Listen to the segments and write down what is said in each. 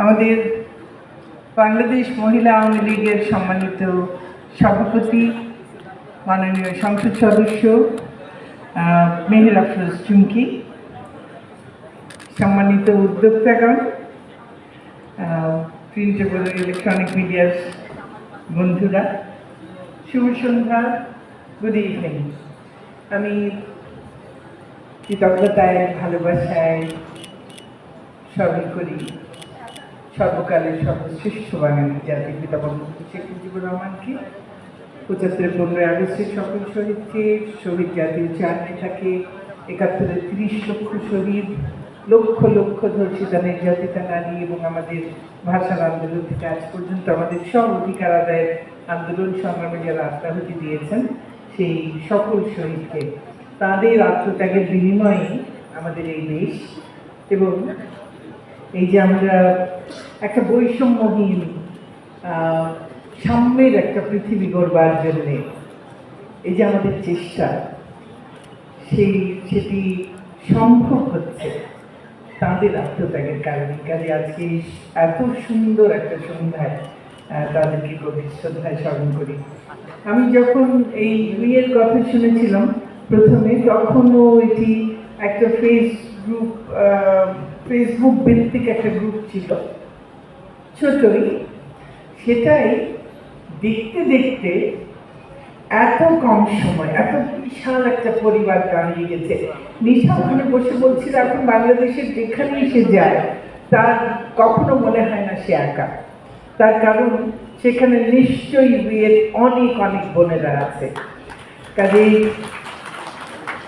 আমাদের বাংলাদেশ মহিলা আওয়ামী লীগের সম্মানিত সভাপতি, মাননীয় সংসদ সদস্য মেহের আফরোজ চুমকি, সম্মানিত উদ্যোক্তাগণ প্রিন্ট ইলেকট্রনিক মিডিয়ার বন্ধুরা, শুভ সন্ধ্যা গুড ইভিনিং আমি কৃতজ্ঞতায়, ভালোবাসায় স্মরণ করি। সর্বকালের সর্বশ্রেষ্ঠ বাঙালি জাতির পিতা বঙ্গবন্ধু শেখ মুজিবুর রহমানকে পঁচাত্তরের পনেরোই আগস্টের সকল শহীদকে, শহীদ জাতির চার নেতাকে একাত্তরের তিরিশ লক্ষ শহীদ, লক্ষ লক্ষ ধর্ষিতা নির্যাতিতা নারী এবং আমাদের ভাষার আন্দোলন থেকে আজ পর্যন্ত আমাদের সব অধিকার আদায়ের আন্দোলন সংগ্রামে যারা আত্মাহুতি দিয়েছেন, সেই সকল শহীদকে তাদের আত্মত্যাগের বিনিময়ে আমাদের এই দেশ এবং এই যে আমরা একটা বৈষম্যহীন সাম্যের একটা পৃথিবী গড়বার জন্যে এই যে আমাদের চেষ্টা, সেই সেটি সম্ভব হচ্ছে তাদের আত্মত্যাগের কারণে। কাজে আজকে এত সুন্দর একটা সন্ধ্যায় তাদেরকে গভীর শ্রদ্ধায় স্মরণ করি। আমি যখন এই বিয়ের কথা শুনেছিলাম প্রথমে, তখনও এটি একটা ফেস গ্রুপ ফেসবুক ভিত্তিক একটা গ্রুপ ছিল। ছোটই সেটাই দেখতে দেখতে এত কম সময় এত বিশাল একটা পরিবার দাঁড়িয়ে গেছে। নিশা ওখানে বসে বলছিল এখন বাংলাদেশের যেখানেই সে যায় তার কখনো মনে হয় না সে একা। তার কারণ সেখানে নিশ্চয়ই বিয়ের অনেক অনেক বোনেরা আছে। কাজেই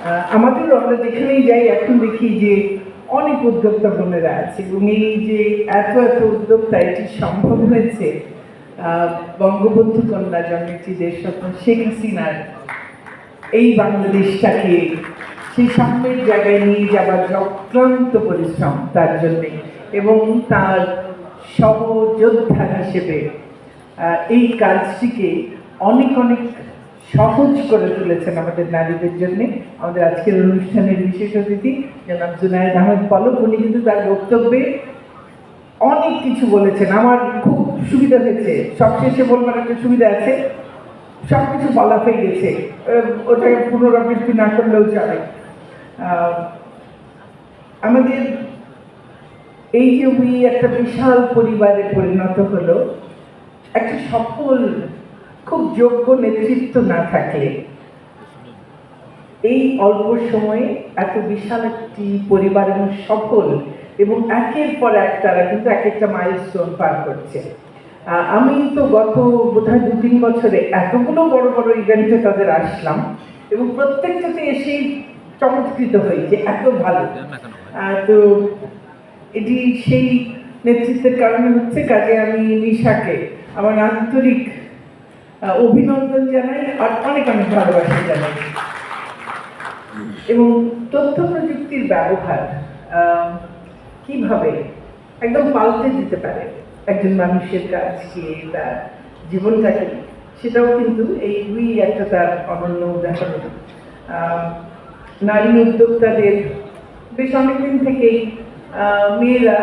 আহ, আমাদেরও আমরা যেখানেই যাই এখন দেখি যে অনেক উদ্যোক্তা বোনেরা আছে। এবং এই যে এত এত উদ্যোক্তা, এটি সম্ভব হয়েছে বঙ্গবন্ধু কন্যা জন্মেছি দেশরত্ন শেখ হাসিনার এই বাংলাদেশটাকে সেই সামনের জায়গায় নিয়ে যাবার অক্লান্ত পরিশ্রম তার জন্যে এবং তার সহযোদ্ধা হিসেবে এই কাজটিকে অনেক অনেক সহজ করে তুলেছেন আমাদের নারীদের জন্য। আমাদের আজকের অনুষ্ঠানের বিশেষ অতিথি, জনাব জুনায়দ আহমেদ পলক, উনি কিন্তু তার বক্তব্যে অনেক কিছু বলেছেন। আমার খুব সুবিধা হয়েছে। সবশেষে বলবার একটা সুবিধা আছে। সব কিছু বলা হয়ে গেছে। ওটাকে পুনরাবৃত্তি না করলেও চলে। আমাদের এই যে উই একটা বিশাল পরিবারে পরিণত হলো, একটা সফল খুব যোগ্য নেতৃত্ব না থাকলে এই অল্প সময়ে এত বিশাল একটি পরিবার এবং সফল এবং একের পর এক তারা কিন্তু এক একটা মাইলস্টোন পার করছে। আমি তো গত বোধহয় দু তিন বছরে এতগুলো বড় বড় ইভেন্টে তাদের আসলাম এবং প্রত্যেকটাতে এসেই চমৎকৃত হই যে এত ভালো। তো এটি সেই নেতৃত্বের কারণে হচ্ছে কাজে আমি নিশাকে, আমার আন্তরিক অভিনন্দন জানাই, আর অনেক অনেক ভালোবাসা জানাই। এবং তথ্য প্রযুক্তির ব্যবহার কীভাবে একদম পাল্টে দিতে পারে একজন মানুষের কাজকে তার জীবনটাকে, সেটাও কিন্তু এই উই একটা তার অনন্য উদাহরণ। নারী উদ্যোক্তাদের বেশ অনেকদিন থেকেই মেয়েরা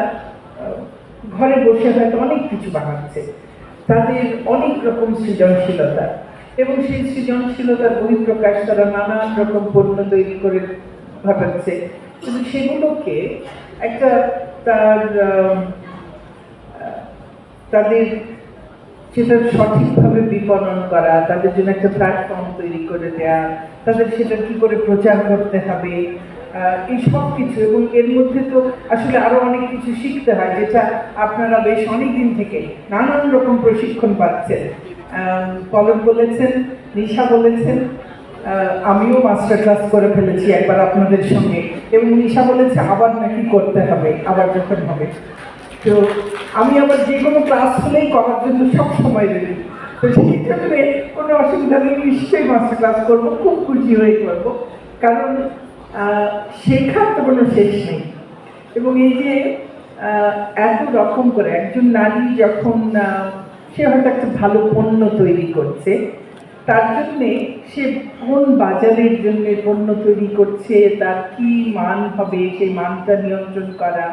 ঘরে বসে হয়তো অনেক কিছু বানাচ্ছে। তাদের অনেক রকম সৃজনশীলতা এবং সেই সৃজনশীলতার বহিঃপ্রকাশ তারা নানান রকম পণ্য তৈরি করে ঘটাচ্ছে কিন্তু সেগুলোকে একটা তার তাদের সেটা সঠিকভাবে বিপণন করা, তাদের জন্য একটা প্ল্যাটফর্ম তৈরি করে দেয়া, তাদের সেটা কি করে প্রচার করতে হবে এই সব কিছু এবং এর মধ্যে তো আসলে আরও অনেক কিছু শিখতে হয়, যেটা আপনারা বেশ অনেক দিন থেকে নানান রকম প্রশিক্ষণ পাচ্ছেন। পলক বলেছেন, নিশা বলেছেন আমিও মাস্টার ক্লাস করে ফেলেছি একবার আপনাদের সঙ্গে। এবং নিশা বলেছে, আবার নাকি করতে হবে, আবার যখন হবে। তো আমি আবার যে কোনো ক্লাস হলেই করার জন্য সব সময় রেডি তো সেই ক্ষেত্রে কোনো অসুবিধা নেই, নিশ্চয়ই মাস্টার ক্লাস করব, খুব খুশি হয়ে করব। কারণ শেখার তো কোনো শেষ নেই। এবং এই যে এত রকম করে একজন নারী যখন সে হয়তো একটা ভালো পণ্য তৈরি করছে, তার জন্যে সে কোন বাজারের জন্য পণ্য তৈরি করছে, তার কি মান হবে, সেই মানটা নিয়ন্ত্রণ করা।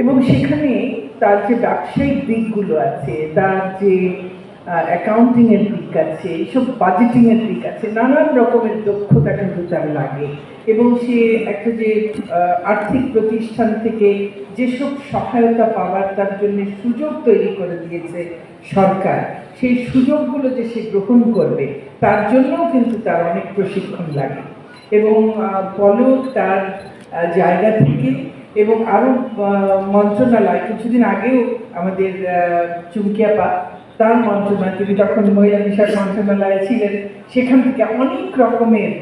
এবং সেখানে তার যে ব্যবসায়িক দিকগুলো আছে, তার যে অ্যাকাউন্টিং এর দিক আছে এইসব বাজেটিং এর দিক আছে নানান রকমের দক্ষতা কিন্তু তার লাগে। এবং সে একটা যে আর্থিক প্রতিষ্ঠান থেকে যেসব সহায়তা পাওয়ার তার জন্য সুযোগ তৈরি করে দিয়েছে সরকার সেই সুযোগগুলো যে সে গ্রহণ করবে তার জন্যও কিন্তু তার অনেক প্রশিক্ষণ লাগে। এবং আহ, তার জায়গা থেকে এবং আরও মন্ত্রণালয় কিছুদিন আগেও আমাদের চুমকিয়াপা তার মন্ত্রণালয় তিনি যখন মহিলা বিষয়ক মন্ত্রণালয়ে ছিলেন, সেখান থেকে অনেক রকমের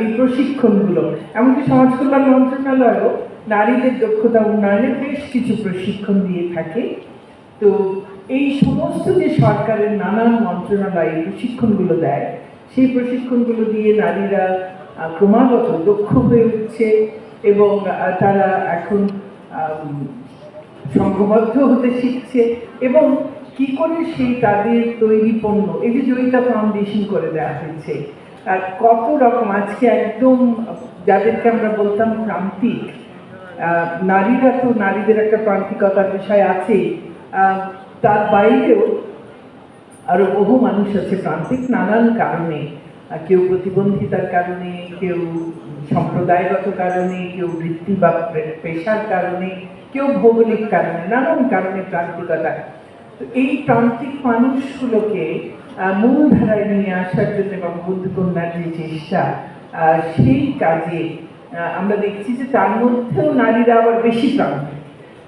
এই প্রশিক্ষণগুলো। এমনকি সমাজ কল্যাণ মন্ত্রণালয়ও নারীদের দক্ষতা উন্নয়নে বেশ কিছু প্রশিক্ষণ দিয়ে থাকে। তো এই সমস্ত যে সরকারের নানান মন্ত্রণালয় প্রশিক্ষণগুলো দেয়, সেই প্রশিক্ষণগুলো দিয়ে নারীরা ক্রমাগত দক্ষ হয়ে উঠছে এবং তারা এখন সংঘবদ্ধ হতে শিখছে এবং কি করে সেই তাদের তৈরি পণ্য? এই যে জয়িতা ফাউন্ডেশন করে দেওয়া হয়েছে, আর কত রকম? আজকে একদম, যাদেরকে আমরা বলতাম প্রান্তিক নারীরা তো নারীদের একটা প্রান্তিকতার বিষয় আছে তার বাইরেও আরও বহু মানুষ আছে প্রান্তিক নানান কারণে কেউ প্রতিবন্ধিতার কারণে, কেউ সম্প্রদায়গত কারণে, কেউ বৃত্তি বা পেশার কারণে, কেউ ভৌগোলিক কারণে, নানান কারণে প্রান্তিকতা। তো এই প্রান্তিক মানুষগুলোকে মূলধারায় নিয়ে আসার জন্য বঙ্গবন্ধু কন্যার যে চেষ্টা সেই কাজে আমরা দেখছি যে তার মধ্যেও নারীরা আবার বেশি প্রান্তিক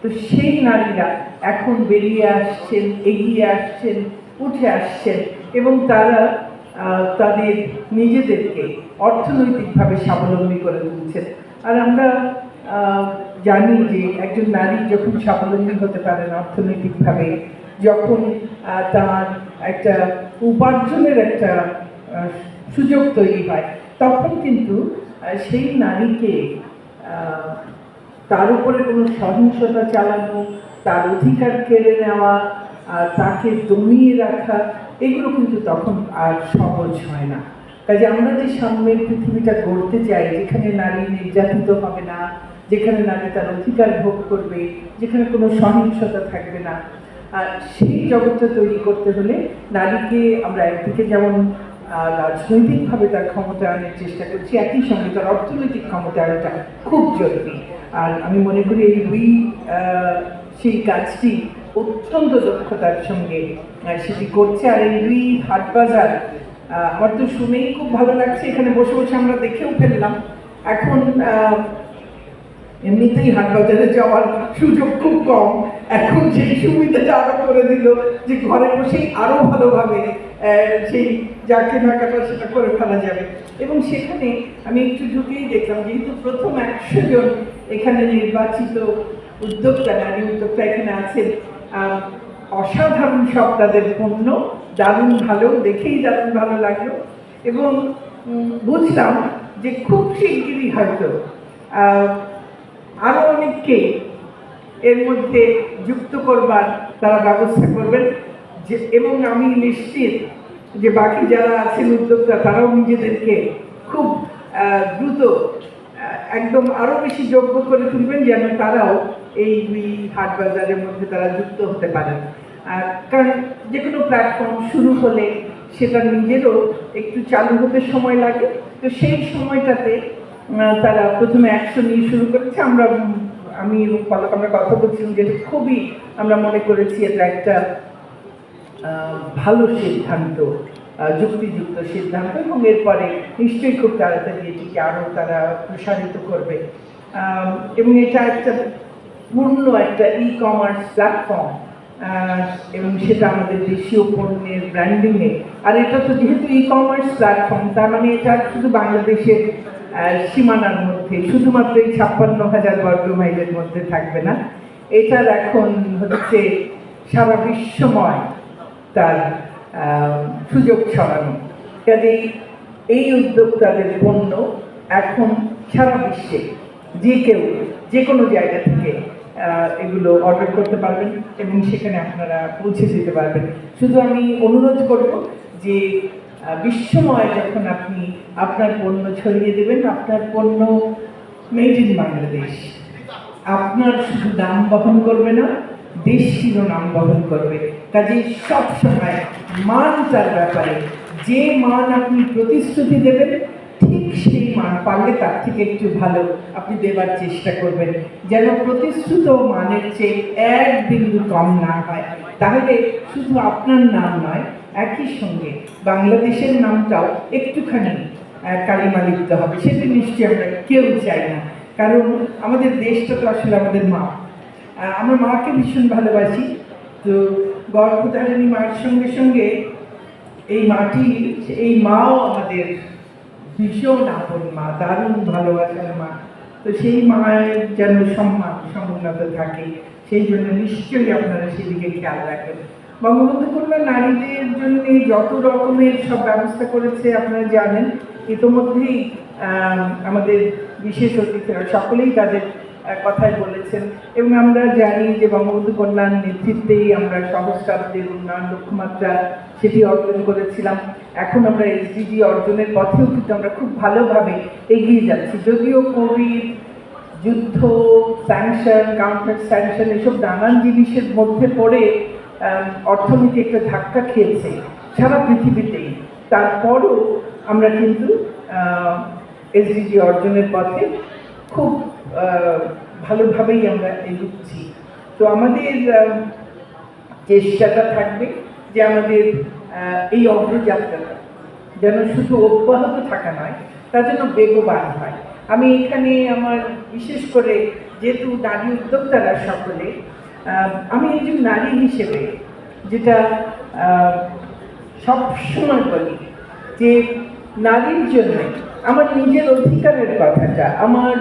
তো সেই নারীরা এখন বেরিয়ে আসছেন, এগিয়ে আসছেন, উঠে আসছেন এবং তারা তাদের নিজেদেরকে অর্থনৈতিকভাবে স্বাবলম্বী করে তুলছেন। আর আমরা জানি যে একজন নারী যখন স্বাবলম্বী হতে পারেন অর্থনৈতিকভাবে যখন তার একটা উপার্জনের একটা সুযোগ তৈরি হয়, তখন কিন্তু সেই নারীকে তার উপরে কোনো সহিংসতা চালানো, তার অধিকার কেড়ে নেওয়া তাকে দমিয়ে রাখা, এগুলো কিন্তু তখন আর সহজ হয় না। কাজে আমরা যে সামনের পৃথিবীটা গড়তে চাই, যেখানে নারী নির্যাতিত হবে না, যেখানে নারী তার অধিকার ভোগ করবে, যেখানে কোনো সহিংসতা থাকবে না সেই জগৎটা তৈরি করতে হলে নারীকে আমরা একদিকে যেমন রাজনৈতিকভাবে তার ক্ষমতায়নের চেষ্টা করছি, একই সঙ্গে তার অর্থনৈতিক ক্ষমতায়নটা খুব জরুরি। আর আমি মনে করি এই দুই সেই কাজটি অত্যন্ত দক্ষতার সঙ্গে সেটি করছে। আর এই দুই হাট বাজার আমার তো শুনেই খুব ভালো লাগছে। এখানে বসে বসে আমরা দেখেও ফেললাম। এখন এমনিতেই হাট বাজারে যাওয়ার সুযোগ খুব কম। এখন সেই সুবিধাটা আরও করে দিল, যে ঘরে বসেই আরও ভালোভাবে সেই যা কেনাকাটা সেটা করে ফেলা যাবে। এবং সেখানে আমি একটু ঢুকেই দেখলাম, যেহেতু প্রথম একশো জন এখানে নির্বাচিত উদ্যোক্তা, নারী উদ্যোক্তা এখানে আছেন অসাধারণ সব তাদের পণ্য, দারুণ ভালো, দেখেই দারুণ ভালো লাগল। এবং বুঝলাম যে খুব শিগগিরই হয়তো আহ, আরও অনেককে এর মধ্যে যুক্ত করবার তারা ব্যবস্থা করবেন। যে এবং আমি নিশ্চিত যে বাকি যারা আছেন উদ্যোক্তা তারাও নিজেদেরকে খুব দ্রুত একদম আরও বেশি যোগ্য করে তুলবেন যেন তারাও এই দুই হাট বাজারের মধ্যে তারা যুক্ত হতে পারেন। আর কারণ যে কোনো প্ল্যাটফর্ম শুরু হলে সেটা নিজেরও একটু চালু হতে সময় লাগে। তো সেই সময়টাতে তারা প্রথমে অ্যাকশন নিয়ে শুরু করেছে। আমরা, আমি পলক আমরা কথা বলছিলাম যেটা খুবই আমরা মনে করেছি এটা একটা ভালো সিদ্ধান্ত যুক্তিযুক্ত সিদ্ধান্ত এবং এরপরে নিশ্চয়ই খুব তাড়াতাড়ি এটিকে আরও তারা প্রসারিত করবে। এবং এটা একটা পূর্ণ একটা ই কমার্স প্ল্যাটফর্ম এবং সেটা আমাদের দেশীয় পণ্যের ব্র্যান্ডিংয়ে আর এটা তো যেহেতু ই কমার্স প্ল্যাটফর্ম তার মানে এটা শুধু বাংলাদেশের সীমানার মধ্যে, শুধুমাত্র এই ছাপ্পান্ন হাজার বর্গ মাইলের মধ্যে থাকবে না। এটার এখন হচ্ছে সারা বিশ্বময় তার সুযোগ ছড়ানো। কাজেই এই উদ্যোক্তাদের পণ্য এখন সারা বিশ্বে যে কেউ যে কোনো জায়গা থেকে এগুলো অর্ডার করতে পারবেন এবং সেখানে আপনারা পৌঁছে যেতে পারবেন। শুধু আমি অনুরোধ করব যে বিশ্বময় যখন আপনি আপনার পণ্য ছড়িয়ে দেবেন, আপনার পণ্য মেড ইন বাংলাদেশ আপনার শুধু নাম বহন করবে না, দেশটিরও নাম বহন করবে। কাজে সব সময় মানটার ব্যাপারে, যে মান আপনি প্রতিশ্রুতি দেবেন, ঠিক সেই মান পারলে তার থেকে একটু ভালো আপনি দেবার চেষ্টা করবেন। যেন প্রতিশ্রুত মানের চেয়ে এক বিন্দু কম না হয়। তাহলে শুধু আপনার নাম নয় একই সঙ্গে বাংলাদেশের নামটাও একটুখানি কালিমা লিখতে হবে। সেটা নিশ্চয়ই আমরা কেউ চাই না। কারণ আমাদের দেশটা তো আসলে আমাদের মা। আমার মাকে ভীষণ ভালোবাসি। তো গর্ভধারিণী মার সঙ্গে সঙ্গে এই মাটি, এই মাও আমাদের ভীষণ আপন মা, দারুণ ভালোবাসার মা। তো সেই মায়ের যেন সম্মান, সমুন্নত থাকে, সেই জন্য নিশ্চয়ই আপনারা সেদিকে খেয়াল রাখেন বঙ্গবন্ধু কন্যা নারীদের জন্য যত রকমের সব ব্যবস্থা করেছে আপনারা জানেন, ইতোমধ্যেই আমাদের বিশেষ অতিথিরা সকলেই তাদের কথাই বলেছেন। এবং আমরা জানি যে বঙ্গবন্ধু কন্যার নেতৃত্বেই আমরা সহস্রাব্দের উন্নয়ন লক্ষ্যমাত্রা সেটি অর্জন করেছিলাম। এখন আমরা এসডিজি অর্জনের পথেও কিন্তু আমরা খুব ভালোভাবে এগিয়ে যাচ্ছি। যদিও কোভিড, যুদ্ধ, স্যাংশন, কাউন্টার স্যাংশন, এসব নানান জিনিসের মধ্যে পড়ে অর্থনীতি একটা ধাক্কা খেয়েছে সারা পৃথিবীতেই। তারপরও আমরা কিন্তু এসডিজি অর্জনের পথে খুব ভালোভাবেই আমরা এগুচ্ছি। তো আমাদের চেষ্টাটা থাকবে যে আমাদের এই অগ্রযাত্রাটা যেন শুধু অব্যাহত থাকা নয় তার জন্য বেগবান হয়। আমি এখানে আমার বিশেষ করে যেহেতু নারী উদ্যোক্তারা সকলে আমি একজন নারী হিসেবে যেটা সবসময় বলি যে নারীর জন্য আমার নিজের অধিকারের কথাটা, আমার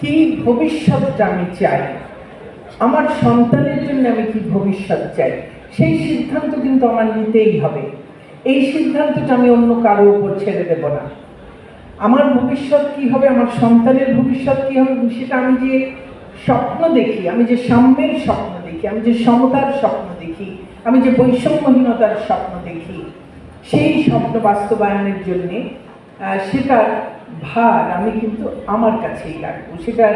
কি ভবিষ্যৎটা আমি চাই, আমার সন্তানের জন্য আমি কি ভবিষ্যৎ চাই, সেই সিদ্ধান্ত কিন্তু আমার নিতেই হবে। এই সিদ্ধান্তটা আমি অন্য কারোর উপর ছেড়ে দেব না। আমার ভবিষ্যৎ কি হবে, আমার সন্তানের ভবিষ্যৎ কি হবে, সেটা আমি যে স্বপ্ন দেখি, আমি যে সাম্যের স্বপ্ন দেখি, আমি যে সমতার স্বপ্ন দেখি, আমি যে বৈষম্যহীনতার স্বপ্ন দেখি, সেই স্বপ্ন বাস্তবায়নের জন্যে সেটার ভার আমি কিন্তু আমার কাছেই রাখব, সেটার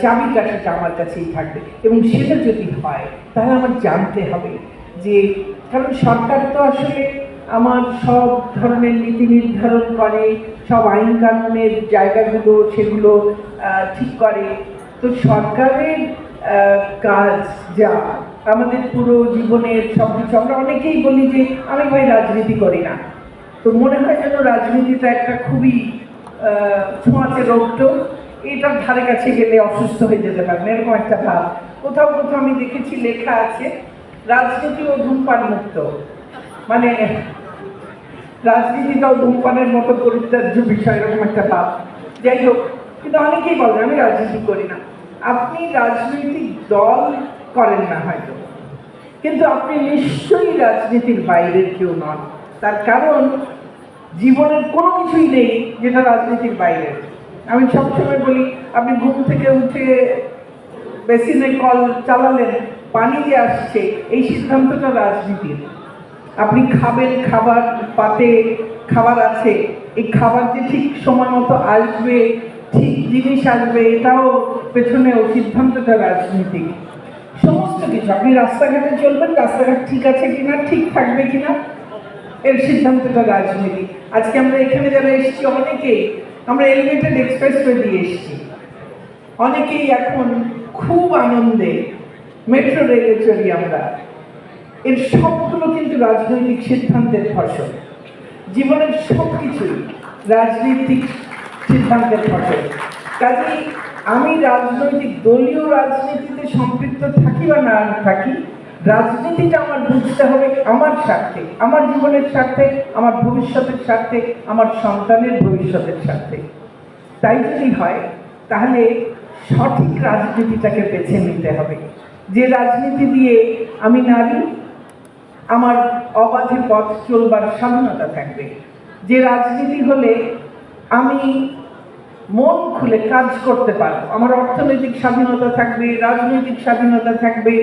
চাবিকাঠিটা আমার কাছেই থাকবে এবং সেটা যদি হয়, তাহলে আমার জানতে হবে যে, কারণ সরকার তো আসলে আমার সব ধরনের নীতি নির্ধারণ করে, সব আইন কানুনের জায়গাগুলো সেগুলো ঠিক করে তো সরকারের কাজ যা, আমাদের পুরো জীবনের সব কিছু, আমরা অনেকেই বলি যে আমি ভাই রাজনীতি করি না। তো মনে হয় যেন রাজনীতিটা একটা খুবই ছোঁয়াচে রোগটো এটার ধারে কাছে গেলে অসুস্থ হয়ে যেতে পারেন এরকম একটা ভাব। কোথাও কোথাও আমি দেখেছি লেখা আছে, রাজনীতি ও ধূমপান মুক্ত। মানে রাজনীতিটাও ধূমপানের মতো পরিত্যাজ্য বিষয়, এরকম একটা ভাব। যাই হোক, কিন্তু অনেকেই বলে, আমি রাজনীতি করি না। আপনি রাজনৈতিক দল করেন না হয়তো। কিন্তু আপনি নিশ্চয়ই রাজনীতির বাইরের কেউ নন। তার কারণ, জীবনের কোনো কিছুই নেই যেটা রাজনীতির বাইরে। আমি সবসময় বলি, আপনি ঘুম থেকে উঠে বেসিনে কল চালালেন, পানি যে আসছে, এই সিদ্ধান্তটা রাজনীতির। আপনি খাবেন খাবার, পাতে খাবার আছে, এই খাবার যে ঠিক সময় মতো আসবে, ঠিক জিনিস আসবে, এটাও পেছনেও সিদ্ধান্তটা রাজনীতিক। সমস্ত কিছু, আপনি রাস্তাঘাটে চলবেন, রাস্তাঘাট ঠিক আছে কিনা, ঠিক থাকবে কিনা, এর সিদ্ধান্তটা রাজনীতি আজকে আমরা এখানে যারা এসেছি, অনেকেই, আমরা এলিভেটেড এক্সপ্রেসওয়ে দিয়ে এসেছি। অনেকেই এখন খুব আনন্দে মেট্রো রেলে চলি আমরা। এর সবগুলো কিন্তু রাজনৈতিক সিদ্ধান্তের ফসল। জীবনের সব কিছুই রাজনৈতিক সিদ্ধান্তের ফসল। কাজেই আমি রাজনৈতিক, দলীয় রাজনীতিতে সম্পৃক্ত থাকি বা না থাকি, রাজনীতিটা আমার বুঝতে হবে আমার স্বার্থে, আমার জীবনের স্বার্থে, আমার ভবিষ্যতের স্বার্থে, আমার সন্তানের ভবিষ্যতের স্বার্থে। তাই যদি হয়, তাহলে সঠিক রাজনীতিটাকে বেছে নিতে হবে। যে রাজনীতি দিয়ে আমি নারী, আমার অবাধে পথ চলবার স্বাধীনতা থাকবে। যে রাজনীতি হলে আমি মন খুলে কাজ করতে পারব আমার অর্থনৈতিক স্বাধীনতা থাকবে, রাজনৈতিক স্বাধীনতা থাকবে,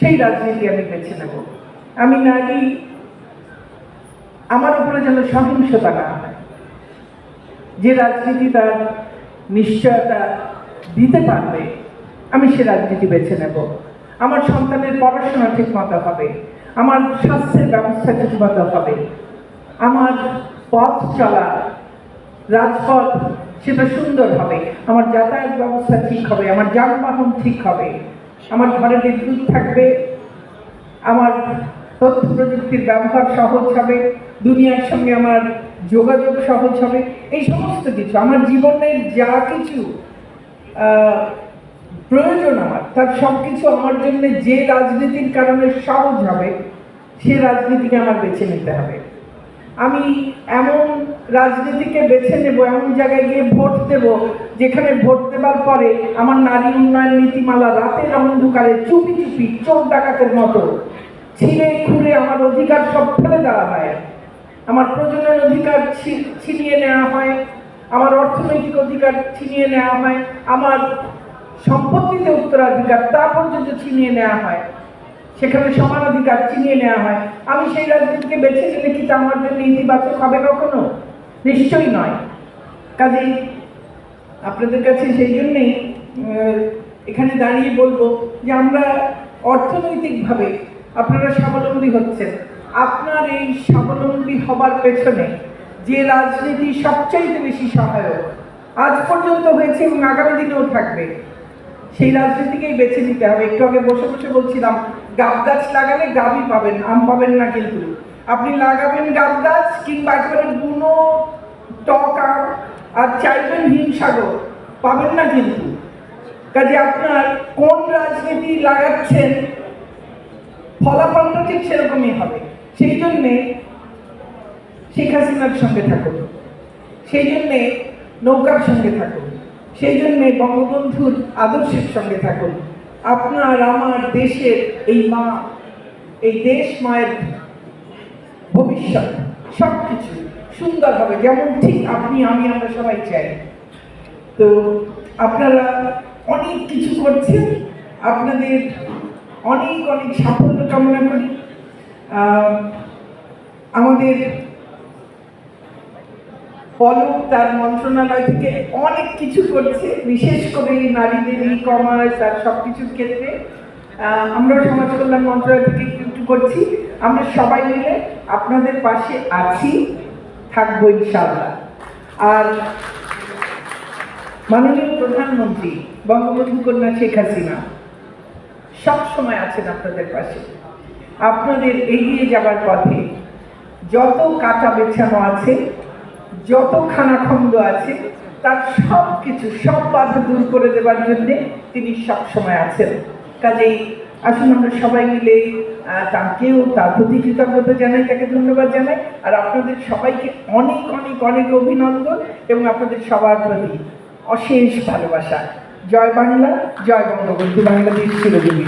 সেই রাজনীতি আমি বেছে নেব। আমি নারী, আমার উপরে যেন সহিংসতা না হয়। যে রাজনীতি তার নিশ্চয়তা দিতে পারবে, আমি সে রাজনীতি বেছে নেব। আমার সন্তানের পড়াশোনা ঠিক মতো হবে, আমার স্বাস্থ্যের ব্যবস্থা ঠিক মতো হবে, আমার পথ চলা রাজপথ সেটা সুন্দর হবে। আমার যাতায়াত ব্যবস্থা ঠিক হবে, আমার যানবাহন ঠিক হবে, আমার ঘরে বিদ্যুৎ থাকবে, আমার তথ্য প্রযুক্তির ব্যবহার সহজ হবে, দুনিয়ার সঙ্গে আমার যোগাযোগ সহজ হবে, এই সমস্ত কিছু, আমার জীবনের যা কিছু প্রয়োজন আমার, তার সব কিছু আমার জন্য যে রাজনীতির কারণে সহজ হবে, সে রাজনীতিকে আমার বেছে নিতে হবে। আমি এমন রাজনীতিকে বেছে নেব, এমন জায়গায় গিয়ে ভোট দেব, যেখানে ভোট দেবার পরে আমার নারী উন্নয়ন নীতিমালা রাতের অন্ধকারে চুপি চুপি চোখ ডাকাতের মতো ছিঁড়ে খুঁড়ে আমার অধিকার সব ফেলে দেওয়া হয়। আমার প্রজনন অধিকার ছিনিয়ে নেওয়া হয়, আমার অর্থনৈতিক অধিকার ছিনিয়ে নেওয়া হয়, আমার সম্পত্তিতে উত্তরাধিকার তা পর্যন্ত ছিনিয়ে নেওয়া হয়। সেখানে সমান অধিকার ছিনিয়ে নেওয়া হয়। আমি সেই রাজনীতিকে বেছে নিলে কি তা আমার জন্য ইতিবাচক হবে কখনো? নিশ্চয়ই নয়। কাজেই আপনাদের কাছে সেই জন্যেই এখানে দাঁড়িয়ে বলব যে আমরা অর্থনৈতিকভাবে আপনারা স্বাবলম্বী হচ্ছেন। আপনার এই স্বাবলম্বী হবার পেছনে যে রাজনীতি সবচাইতে বেশি সহায়ক, আজ পর্যন্ত হয়েছে এবং আগামী দিনেও থাকবে, সেই রাজনীতিকেই বেছে নিতে হবে। একটু আগে বসে বসে বলছিলাম গাব গাছ লাগালে গাবই পাবেন, আম পাবেন না কিন্তু। আপনি লাগাবেন গাব গাছ কিংবা একেবারে বুনো, টক আর চাইবেন হিমসাগর, পাবেন না কিন্তু। কাজে আপনার কোন রাজনীতি লাগাচ্ছেন ফলাফলটা ঠিক সেরকমই হবে। সেই জন্যে শেখ হাসিনার সঙ্গে থাকুন। সেই জন্যে নৌকার সঙ্গে থাকুন। সেই জন্যে বঙ্গবন্ধুর আদর্শের সঙ্গে থাকুন। আপনার আমার দেশের এই মা, এই দেশ মায়ের ভবিষ্যৎ সব কিছু সুন্দর হবে যেমন ঠিক আপনি, আমি, আমরা সবাই চাই। তো আপনারা অনেক কিছু করছেন, আপনাদের অনেক অনেক সাফল্য কামনা করি। আমাদের পলক তার মন্ত্রণালয় থেকে অনেক কিছু করছে বিশেষ করে নারীদের ই কমার্স আর সব কিছুর ক্ষেত্রে। আহ, আমরা সমাজ কল্যাণ মন্ত্রণালয় থেকে একটু একটু করছি। আমরা সবাই মিলে আপনাদের পাশে আছি থাকব ইনশাআল্লাহ। আর মাননীয় প্রধানমন্ত্রী বঙ্গবন্ধু কন্যা শেখ হাসিনা সব সময় আছেন আপনাদের পাশে। আপনাদের এগিয়ে যাবার পথে যত কাটা বেছানো আছে যত খানাখন্দ আছে, তার সব কিছু সব বাধা দূর করে দেবার জন্যে তিনি সব সময় আছেন। কাজেই আসুন আমরা সবাই মিলে তাকেও তার প্রতি কৃতজ্ঞতা জানাই, তাকে ধন্যবাদ জানাই। আর আপনাদের সবাইকে অনেক অনেক অনেক অভিনন্দন এবং আপনাদের সবার প্রতি অশেষ ভালোবাসা। জয় বাংলা, জয় বঙ্গবন্ধু বাংলাদেশ চিরজীবী